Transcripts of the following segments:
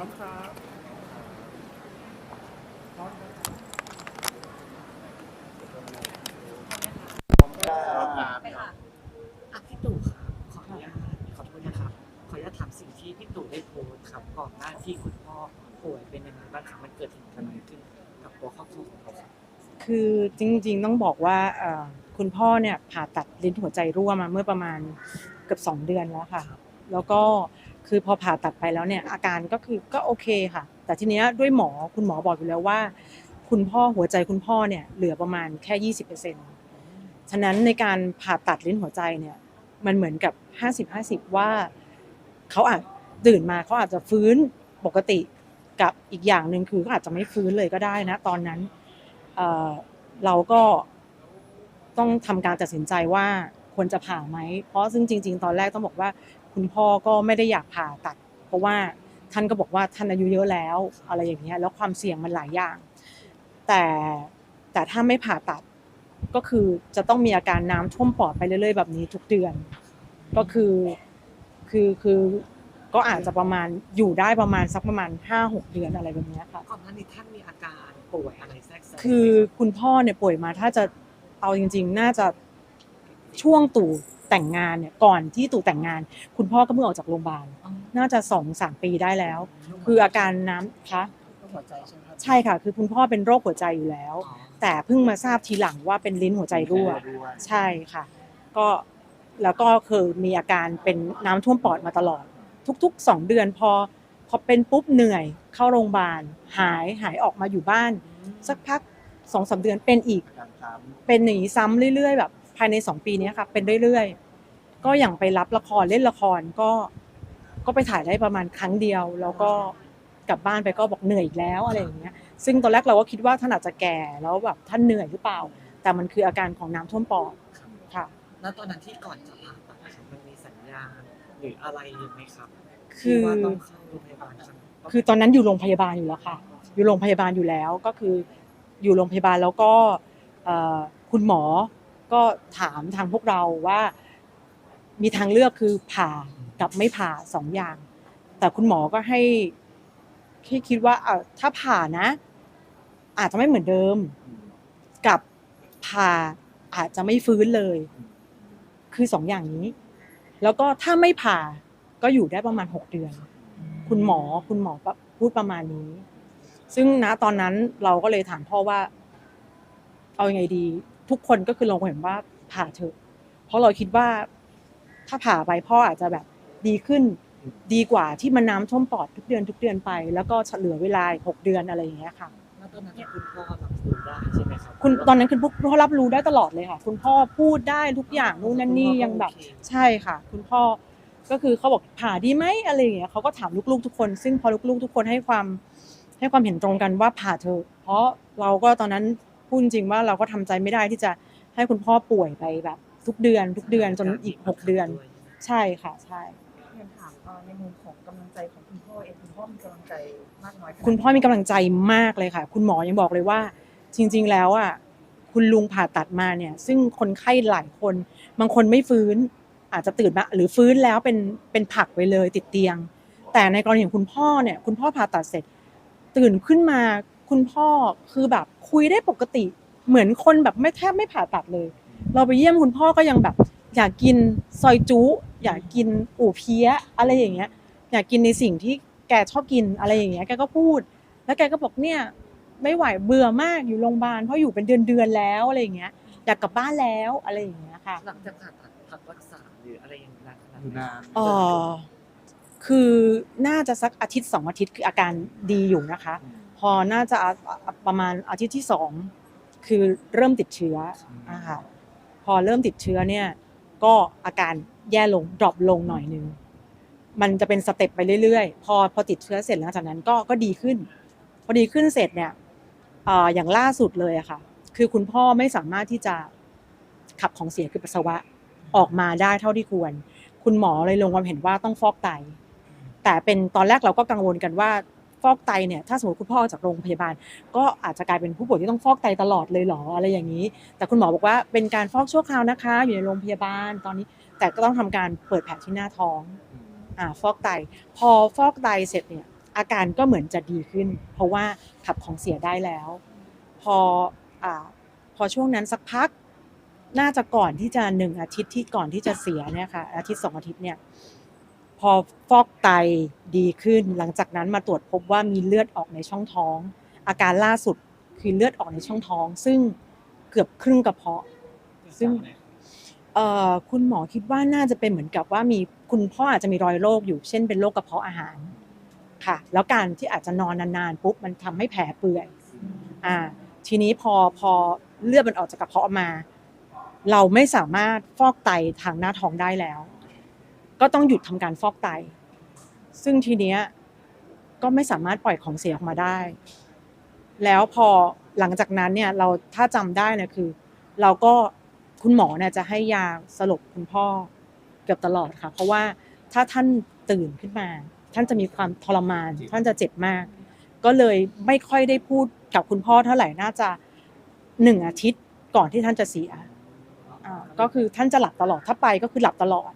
ร้อมครับพร้อมครับพร้อมครับไปค่ะอะพี่ตู่ครับขออนุญาตขอโทษนะครับ ขออนุญาตถามสิ่งที่พี่ตู่ได้โพสต์ครับก่อนหน้าที่คุณพ่อป่วยเป็นยังไงบ้างครับมันเกิดเหตุการณ์อะไรขึ้นกับตัวครอบครัวของเราครับคือจริงๆต้องบอกว่าเอ่อคุณพ่อเนี่ยผ่าตัดลิ้นหัวใจรั่วมาเมื่อประมาณเกือบสองเดือนแล้วค่ะ แล้วก็ คือพอผ่าตัดไปแล้วเนี่ยอาการก็คือก็โอเคค่ะ แต่ทีเนี้ยด้วยหมอคุณหมอบอกอยู่แล้วว่า คุณพ่อหัวใจคุณพ่อเนี่ยเหลือประมาณแค่20%ฉะนั้นในการผ่าตัดลิ้นหัวใจเนี่ยมันเหมือนกับ50-50ว่าเขาอาจตื่นมาเขาอาจจะฟื้นปกติกับอีกอย่างหนึ่งคือเขาอาจจะไม่ฟื้นเลยก็ได้นะ ตอนนั้นเอ่อเราก็ต้องทำการตัดสินใจว่าควรจะผ่าไหม เพราะซึ่งจริง ๆ ตอนแรกต้องบอกว่า คุณพ่อก็ไม่ได้อยากผ่าตัด เพราะว่าท่านก็บอกว่าท่านอายุเยอะแล้ว อะไรอย่างเงี้ยแล้วความเสี่ยงมันหลายอย่าง แต่แต่ถ้าไม่ผ่าตัดก็คือจะต้องมีอาการน้ำท่วมปอดไปเรื่อยๆ แบบนี้ทุกเดือน ก็คือคือคือก็อาจจะประมาณอยู่ได้ประมาณสักประมาณห้าหกเดือนอะไรแบบเนี้ยค่ะก่อนหน้านี้ท่านมีอาการป่วยอะไรแทรกแซงคือคุณพ่อเนี่ยป่วยมาถ้าจะเอาจริง ๆ น่าจะช่วงตู่ แต่งงานเนี่ยก่อนที่ตู่แต่งงาน คุณพ่อก็เพิ่งออกจากโรงพยาบาลอ๋อน่าจะสองสามปีได้แล้ว คืออาการน้ำคะหัวใจใช่ไหมครับใช่ค่ะ คือคุณพ่อเป็นโรคหัวใจอยู่แล้วอ๋อแต่เพิ่งมาทราบทีหลังว่าเป็นลิ้นหัวใจรั่ว ใช่ค่ะ ก็แล้วก็เคยมีอาการเป็นน้ำท่วมปอดมาตลอด ทุกๆสองเดือนพอพอเป็นปุ๊บเหนื่อยเข้าโรงพยาบาลหายหายออกมาอยู่บ้าน สักพักสองสามเดือนเป็นอีกการซ้เป็นอย่างนี้ซ้ำเรื่อย ๆ แบบ ภายในสองปีเนี้ยค่ะ เป็นเรื่อยๆ ก็อย่างไปรับละครเล่นละครก็ก็ไปถ่ายได้ประมาณครั้งเดียว แล้วก็กลับบ้านไปก็บอกเหนื่อยอีกแล้วอะไรอย่างเงี้ยซึ่งตอนแรกเราก็คิดว่าท่านอาจจะแก่แล้วแบบท่านเหนื่อยหรือเปล่า แต่มันคืออาการของน้ำท่วมปอดค่ะแล้วตอนนั้นที่ก่อนจะผ่าตัดนะครับมันมีสัญญาณหรืออะไรไหมครับคืที่อว่าต้องเข้าโรงพยาบาลครับคือตอนนั้นอยู่โรงพยาบาลอยู่แล้วค่ะ อยู่โรงพยาบาลอยู่แล้วก็คืออยู่โรงพยาบาลแล้วก็เอ่อคุณหมอ ก็ถามทางพวกเราว่ามีทางเลือกคือผ่ากับไม่ผ่าสองอย่าง แต่คุณหมอก็ให้ให้คิดว่าเอ่อถ้าผ่านะ อาจจะไม่เหมือนเดิม กับผ่าอาจจะไม่ฟื้นเลย คือสองอย่างนี้ แล้วก็ถ้าไม่ผ่าก็อยู่ได้ประมาณหกเดือน คุณหมอคุณหมอพูดประมาณนี้ ซึ่งนะตอนนั้นเราก็เลยถามพ่อว่า เอายังไงดี ทุกคนก็คือลงความเห็นว่าผ่าเถอะเพราะเราคิดว่าถ้าผ่าไปพ่ออาจจะแบบดีขึ้นดีกว่าที่มันน้ำท่วมปอดทุกเดือนทุกเดือนไป แล้วก็เหลือเวลาอีกหกเดือนอะไรอย่างเงี้ยค่ะแล้วตอนนั้นคุณพ่อรับรู้ได้ใช่ไหมครับคุณตอนนั้นคุณพ่อรับรู้ได้ตลอดเลยค่ะ คุณพ่อพูดได้ทุกอย่างนู่นนั่นนี่ยังแบบใช่ค่ะ คุณพ่อก็คือเขาบอกผ่าดีไหมอะไรอย่างเงี้ยเขาก็ถามลูกๆทุกคน ซึ่งพอลูกๆทุกคนให้ความให้ความเห็นตรงกันว่าผ่าเถอะเพราะเราก็ตอนนั้น พูดจริงๆว่าเราก็ทำใจไม่ได้ที่จะให้คุณพ่อป่วยไปแบบ ทุกเดือน ทุกเดือนจนอีกหกเดือน ใช่ค่ะใช่เรียนถามเอ่อในมุมของกำลังใจของคุณพ่อเองคุณพ่อมีกำลังใจมากน้อยขนาดไหนคุณพ่อมีกำลังใจมากเลยค่ะ คุณหมอยังบอกเลยว่า จริง ๆ แล้วอะคุณลุงผ่าตัดมาเนี่ย ซึ่งคนไข้หลายคน บางคนไม่ฟื้น อาจจะตื่นมาหรือฟื้นแล้วเป็นเป็นผักไปเลยติดเตียง แต่ในกรณีของคุณพ่อเนี่ย คุณพ่อผ่าตัดเสร็จ ตื่นขึ้นมา คุณพ่อคือแบบคุยได้ปกติ เหมือนคนแบบไม่แทบไม่ผ่าตัดเลย เราไปเยี่ยมคุณพ่อก็ยังแบบอยากกินซอยจุอยากกินอู่เพี้ยอะไรอย่างเงี้ย อยากกินในสิ่งที่แกชอบกินอะไรอย่างเงี้ยแกก็พูด แล้วแกก็บอกเนี่ยไม่ไหวเบื่อมากอยู่โรงพยาบาลเพราะอยู่เป็นเดือนๆแล้วอะไรอย่างเงี้ยอยากกลับบ้านแล้วอะไรอย่างเงี้ยค่ะหลังจากผ่าตัดพักรักษาหรืออะไรอย่างนั้นขนาดำอยู่ไหนนานเออคือน่าจะสักอาทิตย์สองอาทิตย์คืออาการดีอยู่นะคะ พอน่าจะประมาณอาทิตย์ที่สองคือเริ่มติดเชื้อะค่ะพอเริ่มติดเชื้อเนี่ย ก็อาการแย่ลงดรอปลงหน่อยนึงมันจะเป็นสเต็ปไปเรื่อยๆ พอพอติดเชื้อเสร็จหลังจากนั้นก็ก็ดีขึ้น พอดีขึ้นเสร็จเนี่ยอ่าอย่างล่าสุดเลยอะค่ะ คือคุณพ่อไม่สามารถที่จะขับของเสียคือปัสสาวะออกมาได้เท่าที่ควร คุณหมอเลยลงความเห็นว่าต้องฟอกไต แต่เป็นตอนแรกเราก็กังวลกันว่า ฟอกไตเนี่ยถ้าสมมติคุณพ่อจากโรงพยาบาล ก็อาจจะกลายเป็นผู้ป่วยที่ต้องฟอกไตตลอดเลยหรออะไรอย่างนี้ แต่คุณหมอบอกว่าเป็นการฟอกชั่วคราวนะคะ อยู่ในโรงพยาบาลตอนนี้ แต่ก็ต้องทำการเปิดแผลที่หน้าท้องอ่าฟอกไต พอฟอกไตเสร็จเนี่ยอาการก็เหมือนจะดีขึ้น เพราะว่าขับของเสียได้แล้ว พออ่าพอช่วงนั้นสักพักน่าจะก่อนที่จะหนึ่งอาทิตย์ที่ก่อนที่จะเสียเนี่ยค่ะอาทิตย์สองอาทิตย์เนี่ย พอฟอกไตดีขึ้น หลังจากนั้นมาตรวจพบว่ามีเลือดออกในช่องท้อง อาการล่าสุดคือเลือดออกในช่องท้อง ซึ่งเกือบครึ่งกระเพาะ ซึ่งคุณหมอคิดว่าน่าจะเป็นเหมือนกับว่ามีคุณพ่ออาจจะมีรอยโรคอยู่เช่นเป็นโรคกระเพาะอาหารค่ะ แล้วการที่อาจจะนอนนานๆปุ๊บมันทำให้แผลเปื่อยอ่า ทีนี้พอพอเลือดมันออกจากกระเพาะมา เราไม่สามารถฟอกไตทางหน้าท้องได้แล้ว ก็ต้องหยุดทำการฟอกไต ซึ่งทีเนี้ยก็ไม่สามารถปล่อยของเสียออกมาได้ แล้วพอหลังจากนั้นเนี่ยเราถ้าจำได้เนี่ยคือ เราก็คุณหมอเนี่ยจะให้ยาสลบคุณพ่อเกือบตลอดค่ะ เพราะว่าถ้าท่านตื่นขึ้นมา ท่านจะมีความทรมาน ท่านจะเจ็บมาก ก็เลยไม่ค่อยได้พูดกับคุณพ่อเท่าไหร่น่าจะหนึ่งอาทิตย์ก่อนที่ท่านจะเสียอ่าก็คือท่านจะหลับตลอดถ้าไปก็คือหลับตลอด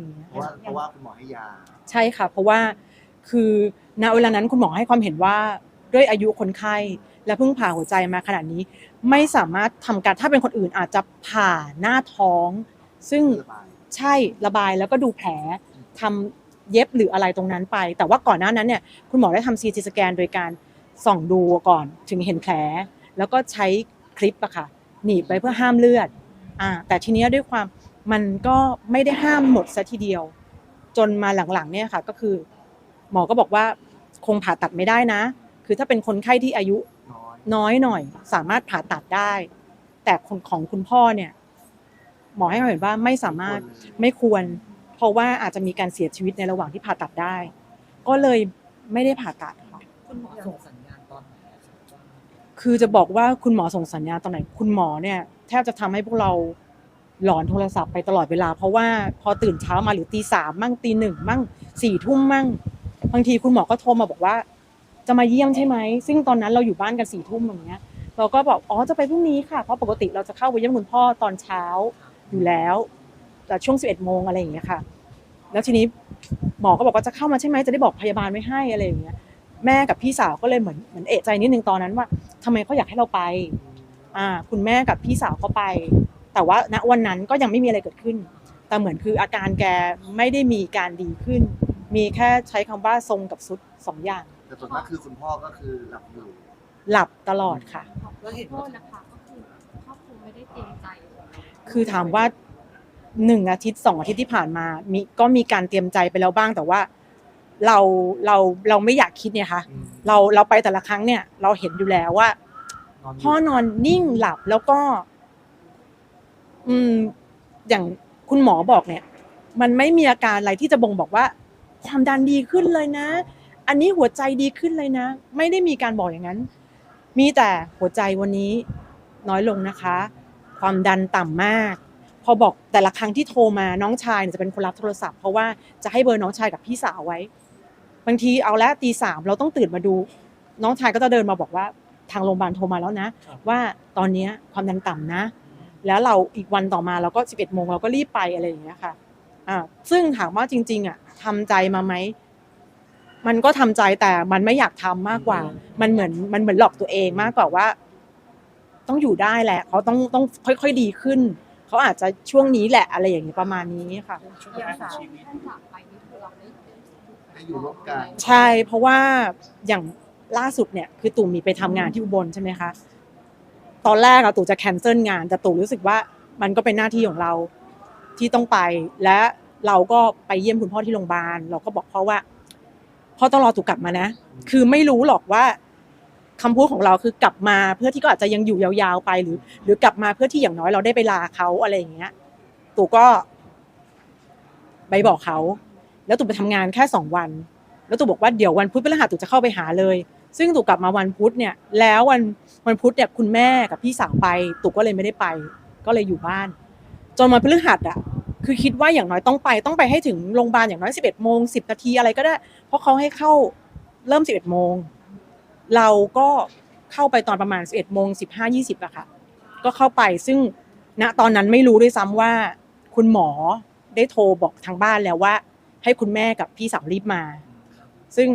อย่างเงี้ยเพราะว่าเพราะว่าคุณหมอให้ยา ใช่ค่ะ เพราะว่าคือณเวลานั้นคุณหมอให้ความเห็นว่าด้วยอายุคนไข้และเพิ่งผ่าหัวใจมาขนาดนี้ ไม่สามารถทำการถ้าเป็นคนอื่นอาจจะผ่าหน้าท้อง ซึ่งระบายใช่ระบายแล้วก็ดูแผลทำเย็บหรืออะไรตรงนั้นไป แต่ว่าก่อนหน้านั้นเนี่ยคุณหมอได้ทำซีทีสแกนโดยการส่องดูก่อนถึงเห็นแผล แล้วก็ใช้คลิปอะค่ะหนีบไปเพื่อห้ามเลือดอ่าแต่ทีเนี้ยด้วยความ มันก็ไม่ได้ห้ามหมดซะทีเดียว จนมาหลังๆเนี่ยค่ะก็คือ หมอก็บอกว่าคงผ่าตัดไม่ได้นะ คือถ้าเป็นคนไข้ที่อายุน้อยน้อยหน่อย สามารถผ่าตัดได้ แต่คนของคุณพ่อเนี่ย หมอให้ความเห็นว่าไม่สามารถคนเลยไม่ควร เพราะว่าอาจจะมีการเสียชีวิตในระหว่างที่ผ่าตัดได้ ก็เลยไม่ได้ผ่าตัดค่ะคุณหมอส่งสัญญาณตอนไหนอะครับว่าคือจะบอกว่าคุณหมอส่งสัญญาณตอนไหน คุณหมอเนี่ย แทบจะทำให้พวกเรา หลอนโทรศัพท์ไปตลอดเวลา เพราะว่าพอตื่นเช้ามาหรือตีสามมั่งตีหนึ่งมั่งสี่ทุ่มมั่งบางทีคุณหมอก็โทรมาบอกว่า จะมาเยี่ยมใช่ไหมซึ่งตอนนั้นเราอยู่บ้านกันสี่ทุ่มอย่างเงี้ย เราก็บอกอ๋อจะไปพรุ่งนี้ค่ะเพราะปกติเราจะเข้าไปเยี่ยมคุณพ่อตอนเช้าอยู่แล้วแต่ช่วงสิบเอ็ดโมงอะไรอย่างเงี้ยค่ะ แล้วทีนี้หมอก็บอกว่าจะเข้ามาใช่ไหมจะได้บอกพยาบาลไว้ให้อะไรอย่างเงี้ยแม่กับพี่สาวก็เลยเหมือนเหมือนเอะใจนิดนึงตอนนั้นว่าทำไมเขาอยากให้เราไป อ่า คุณแม่กับพี่สาวก็ไป แต่ว่าณวันนั้นก็ยังไม่มีอะไรเกิดขึ้น แต่เหมือนคืออาการแกไม่ได้มีการดีขึ้น มีแค่ใช้คำว่าทรงกับสุดสองอย่าง แต่ส่วนมากคือคุณพ่อก็คือหลับอยู่ หลับตลอดค่ะแล้วเห็นโทว่าษนะคะก็คือครอบครัวไม่ได้เตรียมใจ คือถามว่าหนึ่งอาทิตย์สองอาทิตย์ที่ผ่านมา มีก็มีการเตรียมใจไปแล้วบ้างแต่ว่าเราเราเราไม่อยากคิดเนี่ยค่ะเราเราไปแต่ละครั้งเนี่ย เราเห็นอยู่แล้วว่านอนอยู่พ่อนอนนิ่งหลับแล้วก็ อืม อย่างคุณหมอบอกเนี่ย มันไม่มีอาการอะไรที่จะบ่งบอกว่า ความดันดีขึ้นเลยนะ อันนี้หัวใจดีขึ้นเลยนะ ไม่ได้มีการบอกอย่างนั้น มีแต่หัวใจวันนี้น้อยลงนะคะ ความดันต่ำมาก พอบอกแต่ละครั้งที่โทรมาน้องชายเนี่ยจะเป็นคนรับโทรศัพท์เพราะว่าจะให้เบอร์น้องชายกับพี่สาวไว้ บางทีเอาละตีสามเราต้องตื่นมาดู น้องชายก็จะเดินมาบอกว่าทางโรงพยาบาลโทรมาแล้วนะ ว่าตอนเนี้ยความดันต่ำนะ แล้วเราอีกวันต่อมาเราก็ 11โมงเราก็รีบไปอะไรอย่างเงี้ยค่ะอ่าซึ่งถามว่าจริง ๆอะทำใจมาไหมมันก็ทำใจแต่มันไม่อยากทำมากกว่า มันเหมือนมันเหมือนหลอกตัวเองมากกว่าว่า ต้องอยู่ได้แหละเขาต้องต้องค่อยๆดีขึ้นเขาอาจจะช่วงนี้แหละอะไรอย่างเงี้ยประมาณนี้ค่ะช่วงอย่างแรกของสาวชีวิตท่านจากไปนี่คือเราได้ได้ให้อยู่ร่วมกันใช่เพราะว่าอย่างล่าสุดเนี่ย คือตู่มีไปทำงานที่อุบลใช่ไหมคะ ตอนแรกอะตู่จะแคนเซิลงาน แต่ตู่รู้สึกว่ามันก็เป็นหน้าที่ของเราที่ต้องไป และเราก็ไปเยี่ยมคุณพ่อที่โรงพยาบาล เราก็บอกพ่อว่าพ่อต้องรอตู่กลับมานะ คือไม่รู้หรอกว่าคำพูดของเราคือกลับมาเพื่อที่ก็อาจจะยังอยู่ยาวๆไปหรือ หรือกลับมาเพื่อที่อย่างน้อยเราได้ไปลาเขาอะไรอย่างเงี้ยตู่ก็ไปบอกเขา แล้วตู่ไปทำงานแค่สองวัน แล้วตู่บอกว่าเดี๋ยววันพุธพฤหัสตู่จะเข้าไปหาเลย ซึ่งตู่กลับมาวันพุธเนี่ยแล้ววันวันพุธเนี่ยคุณแม่กับพี่สาวไปตู่ก็เลยไม่ได้ไป ก็เลยอยู่บ้าน จนวันพฤหัสอะคือคิดว่าอย่างน้อยต้องไปต้องไปให้ถึงโรงพยาบาลอย่างน้อยสิบเอ็ดโมงสิบนาทีอะไรก็ได้ เพราะเขาให้เข้าเริ่มสิบเอ็ดโมงเราก็เข้าไปตอนประมาณสิบเอ็ดโมงสิบห้ายี่สิบอะค่ะ ก็เข้าไปซึ่งณตอนนั้นไม่รู้ด้วยซ้ำว่า คุณหมอได้โทรบอกทางบ้านแล้วว่า ให้คุณแม่กับพี่สาวรีบมา ซึ่ง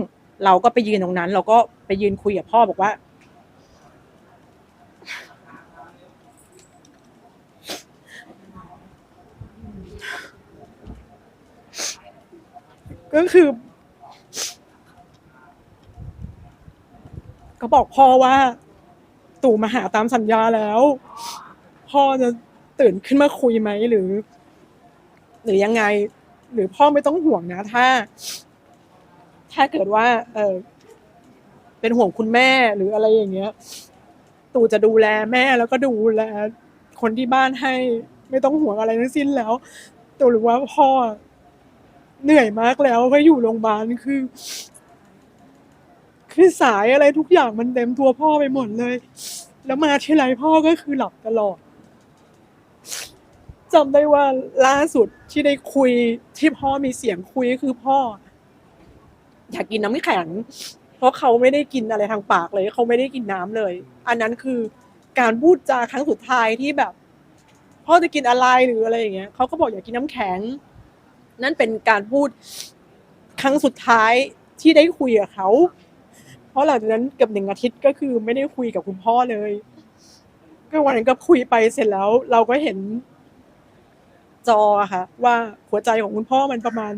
เราก็ไปยืนตรงนั้น เราก็ไปยืนคุยกับพ่อบอกว่า ก็คือก็บอกพ่อว่า ตู่มาหาตามสัญญาแล้ว พ่อจะตื่นขึ้นมาคุยไหมหรือ หรือยังไง หรือพ่อไม่ต้องห่วงนะ ถ้า ถ้าเกิดว่า เออเป็นห่วงคุณแม่หรืออะไรอย่างเงี้ย ตู่จะดูแลแม่แล้วก็ดูแลคนที่บ้านให้ ไม่ต้องห่วงอะไรทั้งสิ้นแล้ว ตู่รู้ว่าพ่อเหนื่อยมากแล้วก็อยู่โรงพยาบาลคือ คือสายอะไรทุกอย่างมันเต็มตัวพ่อไปหมดเลย แล้วมาที่ไรพ่อก็คือหลับตลอดจำได้ว่าล่าสุดที่ได้คุยที่พ่อมีเสียงคุยก็คือพ่อ อยากกินน้ำแข็ง เพราะเขาไม่ได้กินอะไรทางปากเลย เขาไม่ได้กินน้ำเลย อันนั้นคือการพูดจาครั้งสุดท้ายที่แบบพ่อจะกินอะไรหรืออะไรอย่างเงี้ยเขาก็บอกอยากกินน้ำแข็ง นั่นเป็นการพูดครั้งสุดท้ายที่ได้คุยกับเขา เพราะหลังจากนั้นเกือบหนึ่งอาทิตย์ก็คือไม่ได้คุยกับคุณพ่อเลย ก็วันนั้นก็คุยไปเสร็จแล้ว เราก็เห็นจอค่ะ ว่าหัวใจของคุณพ่อมันประมาณ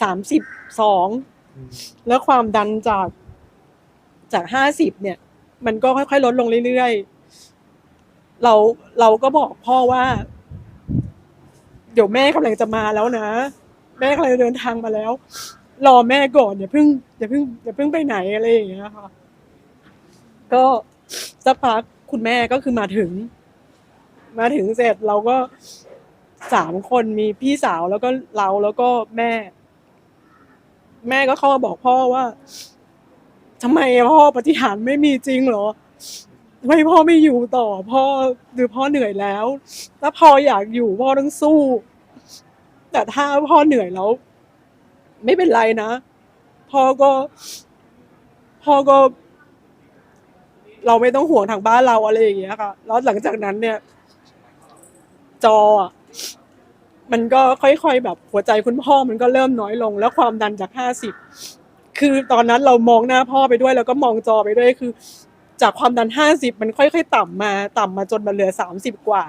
สามสิบสอง แล้วความดันจากจากห้าสิบเนี่ย มันก็ค่อยๆลดลงเรื่อยๆเราเราก็บอกพ่อว่า เดี๋ยวแม่กำลังจะมาแล้วนะ แม่กำลังเดินทางมาแล้ว รอแม่ก่อนอย่าเพิ่งอย่าเพิ่งอย่าเพิ่งไปไหนอะไรอย่างเงี้ยค่ะ ก็สักพักคุณแม่ก็คือมาถึง มาถึงเสร็จเราก็สามคนมีพี่สาวแล้วก็เราแล้วก็แม่ แม่ก็เข้ามาบอกพ่อว่าทำไมพ่อปฏิหารไม่มีจริงเหรอทำไมพ่อไม่อยู่ต่อ พ่อหรือพ่อเหนื่อยแล้ว ถ้าพ่ออยากอยู่พ่อต้องสู้ แต่ถ้าพ่อเหนื่อยแล้ว ไม่เป็นไรนะพ่อก็พ่อก็ เราไม่ต้องห่วงทางบ้านเราอะไรอย่างเงี้ยค่ะ แล้วหลังจากนั้นเนี่ย จออะ มันก็ค่อยๆ แบบหัวใจคุณพ่อมันก็เริ่มน้อยลง แล้วความดันจากห้าสิบคือตอนนั้นเรามองหน้าพ่อไปด้วย แล้วก็มองจอไปด้วยคือ จากความดันห้าสิบมันค่อยๆ ต่ำมา ต่ำมาจนมาเหลือสามสิบกว่า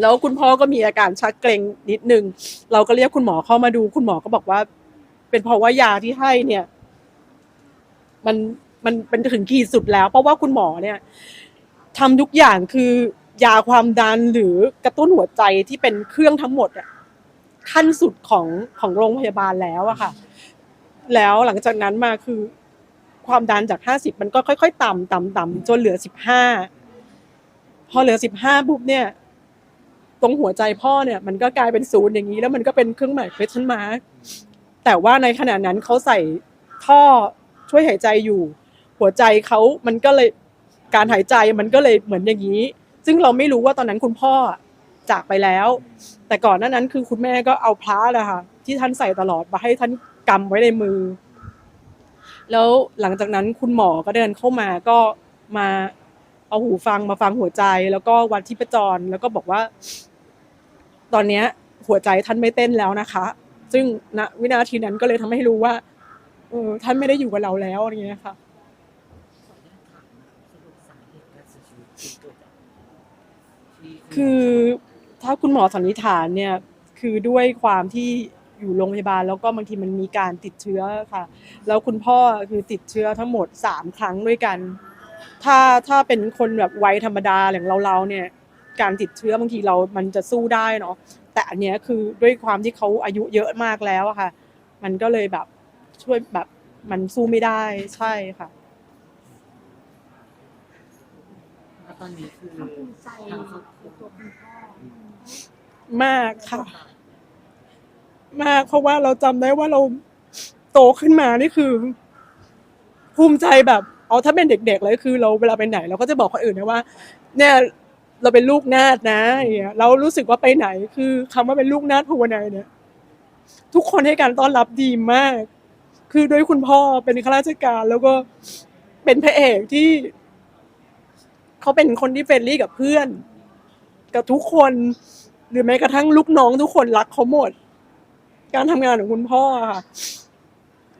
แล้วคุณพ่อก็มีอาการชักเกร็งนิดนึง เราก็เรียกคุณหมอเข้ามาดู คุณหมอก็บอกว่า เป็นเพราะว่ายาที่ให้เนี่ย มันมันเป็นถึงขีดสุดแล้ว เพราะว่าคุณหมอเนี่ยทำทุกอย่างคือ ยาความดันหรือกระตุ้นหัวใจที่เป็นเครื่องทั้งหมดอะขั้นสุดของของโรงพยาบาลแล้วอะค่ะ แล้วหลังจากนั้นมาคือความดันจากห้าสิบมันก็ค่อยๆ ต่ำต่ำต่ำจนเหลือสิบห้าพอเหลือสิบห้าปุ๊บเนี่ย ตรงหัวใจพ่อเนี่ย มันก็กลายเป็นศูนย์อย่างนี้ แล้วมันก็เป็นเครื่องหมาย question mark แต่ว่าในขณะนั้นเขาใส่ท่อช่วยหายใจอยู่ หัวใจเขามันก็เลยการหายใจมันก็เลยเหมือนอย่างนี้ ซึ่งเราไม่รู้ว่าตอนนั้นคุณพ่อจากไปแล้ว แต่ก่อนหน้านั้นคือคุณแม่ก็เอาพระนะคะที่ท่านใส่ตลอดมาให้ท่านกำไว้ในมือ แล้วหลังจากนั้นคุณหมอก็เดินเข้ามาก็มาเอาหูฟังมาฟังหัวใจ แล้วก็วัดที่ประจรแล้วก็บอกว่า ตอนเนี้ย หัวใจท่านไม่เต้นแล้วนะคะ ซึ่งณวินาทีนั้นก็เลยทำให้รู้ว่าเออท่านไม่ได้อยู่กับเราแล้วอะไรเงี้ยค่ะ ขออนุญาตถามสรุปสาเหตุการเสียชีวิตคือเกิดจากที่ คือถ้าคุณหมอสันนิษฐานเนี่ยคือด้วยความที่อยู่โรงพยาบาลแล้วก็บางทีมันมีการติดเชื้อค่ะ แล้วคุณพ่อคือติดเชื้อทั้งหมดสามครั้งด้วยกัน ถ้าถ้าเป็นคนแบบวัยธรรมดาอย่างเราเราเนี่ยการติดเชื้อบางทีเรามันจะสู้ได้เนาะแต่อันเนี้ยคือด้วยความที่เขาอายุเยอะมากแล้วอะค่ะ มันก็เลยแบบช่วยแบบมันสู้ไม่ได้ใช่ค่ะแล้วตอนนี้คือทางครอบครัวตัวคุณพ่อ มากค่ะ มากเพราะว่าเราจำได้ว่าเราโตขึ้นมานี่คือ ภูมิใจแบบเอาถ้าเป็นเด็กๆเลยคือ เราเวลาไปไหน เราก็จะบอกคนอื่นนะว่า เนี่ยเราเป็นลูกนาดนะอย่างเงี้ยเรารู้สึกว่าไปไหน คือคำว่าเป็นลูกนาดภูวนัยเนี่ย ทุกคนให้การต้อนรับดีมาก คือด้วยคุณพ่อเป็นข้าราชการ แล้วก็เป็นพระเอกที่เขาเป็นคนที่เฟรนลี่กับเพื่อน กับทุกคน หรือแม้กระทั่งลูกน้องทุกคนรักเขาหมด การทำงานของคุณพ่อค่ะ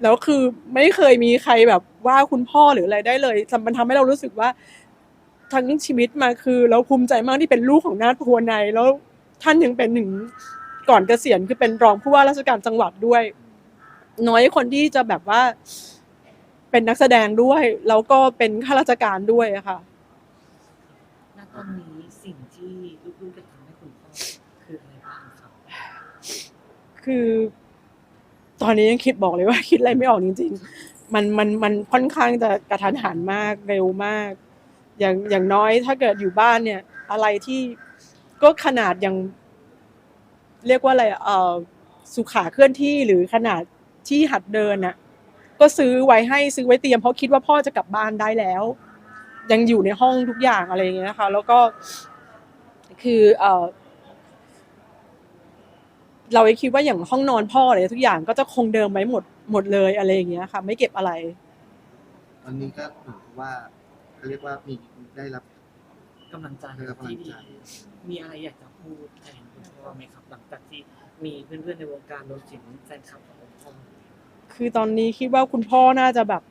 แล้วคือไม่เคยมีใครแบบว่าคุณพ่อหรืออะไรได้เลยมันทำให้เรารู้สึกว่า ทั้งชีวิตมาคือ เราภูมิใจมากที่เป็นลูกของนาถพวนในยแล้วท่านยังเป็นหนึ่งก่อนเกษียณคือเป็นรองผู้ว่าราชการจังหวัดด้วย น้อยคนที่จะแบบว่า เป็นนักแสดงด้วย แล้วก็เป็นข้าราชการด้วยอะค่ะณตอนนี้สิ่งที่ลูกๆจะทำให้คุณพ่อคืออะไรบ้างครับ คือ ตอนนี้ยังคิดบอกเลยว่า คิดอะไรไม่ออกจริง ๆ มันมันมันค่อนข้างจะกระทันหันมากเร็วมาก อย่างอย่างน้อยถ้าเกิดอยู่บ้านเนี่ย อะไรที่ก็ขนาดอย่างเรียกว่าอะไรเอ่อสุขาเคลื่อนที่หรือขนาดที่หัดเดินน่ะ ก็ซื้อไว้ให้ซื้อไว้เตรียมเพราะคิดว่าพ่อจะกลับบ้านได้แล้ว ยังอยู่ในห้องทุกอย่างอะไรอย่างเงี้ยนะคะ แล้วก็คือเอ่อ เราคิดว่าอย่างห้องนอนพ่ออะไรทุกอย่างก็จะคงเดิมไว้หมดหมดเลยอะไรอย่างเงี้ยค่ะ ไม่เก็บอะไรวันนี้ก็เหมือนกับว่าเขาเรียกว่ามีได้รับ กำลังใจได้รับกำลัที่งดีใจ มีอะไรอยากจะพูดแทนคุณพ่อไหมครับ หลังจากที่มีเพื่อนๆในวงการรวมถึงแฟนคลับของคุณพ่อคือตอนนี้คิดว่าคุณพ่อน่าจะแบบ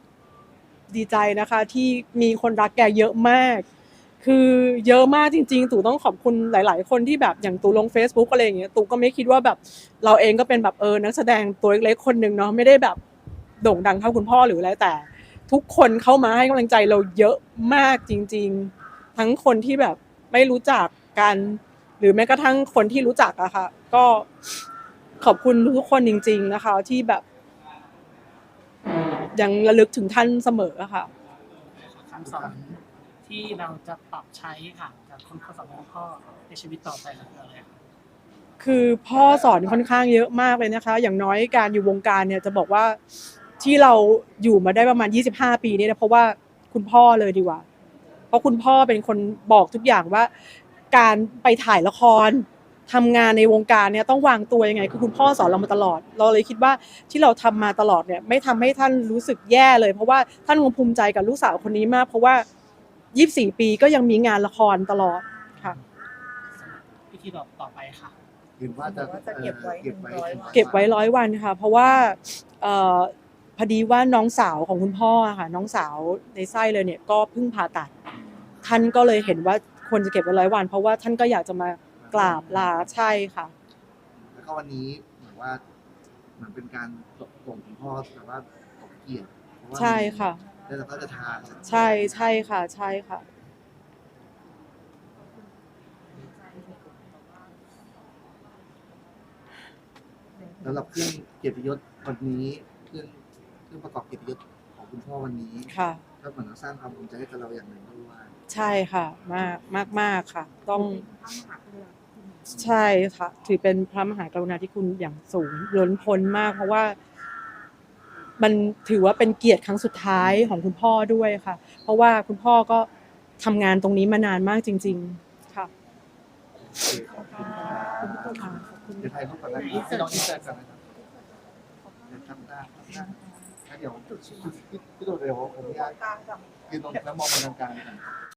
ดีใจนะคะ ที่มีคนรักแกเยอะมาก คือเยอะมากจริง ๆ ตู่ต้องขอบคุณหลาย ๆ คนที่แบบอย่างตู่ลง Facebook อะไรอย่างเงี้ยตู่ก็ไม่คิดว่าแบบเราเองก็เป็นแบบเออนักแสดงตัวเล็กๆคนหนึ่งเนาะไม่ได้แบบโด่งดังเท่าคุณพ่อหรืออะไรแต่ ทุกคนเข้ามาให้กำลังใจเราเยอะมากจริง ๆ ทั้งคนที่แบบไม่รู้จักกัน หรือแม้กระทั่งคนที่รู้จักอะค่ะ ก็ขอบคุณทุกคนจริง ๆ นะคะ ที่แบบ ยังระลึกถึงท่านเสมออะค่ะคำสอน ที่เราจะปรับใช้ค่ะจากคุณพ่อสอนของพ่อในชีวิตต่อไปคืออะไรคือพ่อสอนค่อนข้างเยอะมากเลยนะคะ อย่างน้อยการอยู่วงการเนี่ยจะบอกว่าที่เราอยู่มาได้ประมาณ 25 ปีนี่นะเพราะว่าคุณพ่อเลยดีกว่า เพราะคุณพ่อเป็นคนบอกทุกอย่างว่า การไปถ่ายละครทำงานในวงการเนี่ยต้องวางตัวยังไงคือคุณพ่อสอนเรามาตลอด เราเลยคิดว่าที่เราทำมาตลอดเนี่ยไม่ทำให้ท่านรู้สึกแย่เลย เพราะว่าท่านคงภูมิใจกับลูกสาวคนนี้มาก เพราะว่า 24ปีก็ยังมีงานละครตลอดค่ะพิธีต่อต่อไปค่ะเห็นว่าจะว่าจะเก็บไว้เก็บไว้หนึ่งร้อยวันเก็บไว้ร้อยวันค่ะ เพราะว่าเอ่อพอดีว่าน้องสาวของคุณพ่ออะค่ะ น้องสาวในไส้เลยเนี่ยก็เพิ่งผ่าตัด ท่านก็เลยเห็นว่าควรจะเก็บไว้ร้อยวัน เพราะว่าท่านก็อยากจะมากราบลาใช่ค่ะ แล้วก็วันนี้เหมือนว่าเหมือนเป็นการส่งคุณพ่อแบบว่าสมเกียรติเพราว่าใช่ค่ะ ได้รับพระราชทานใช่ใช่ค่ะ ใช่ค่ะ สำหรับเครื่องเกียรติยศวันนี้เครื่องเครื่องประกอบเกียรติยศของคุณพ่อวันนี้ค่ะ ก็เหมือนสร้างความภูมิใจให้กับเราอย่างหนึ่งด้วยใช่ค่ะ มากมากมากค่ะ ต้องใช่ค่ะ ถือเป็นพระมหากรุณาธิคุณอย่างสูงล้นพ้นมาก เพราะว่า มันถือว่าเป็นเกียรติครั้งสุดท้ายของคุณพ่อด้วยค่ะ เพราะว่าคุณพ่อก็ทำงานตรงนี้มานานมากจริง ๆ ค่ะขอบคุณครับเดี๋ยวไทยเข้ากันนะครับให้น้องอินเสิร์ตกันนะครับเดี๋ยวทำได้ทำได้แล้วเดี๋ยวพี่พี่ตัวเร็วผมอยากกลางกับยืนตรงแล้วมองไปทางกลางกัน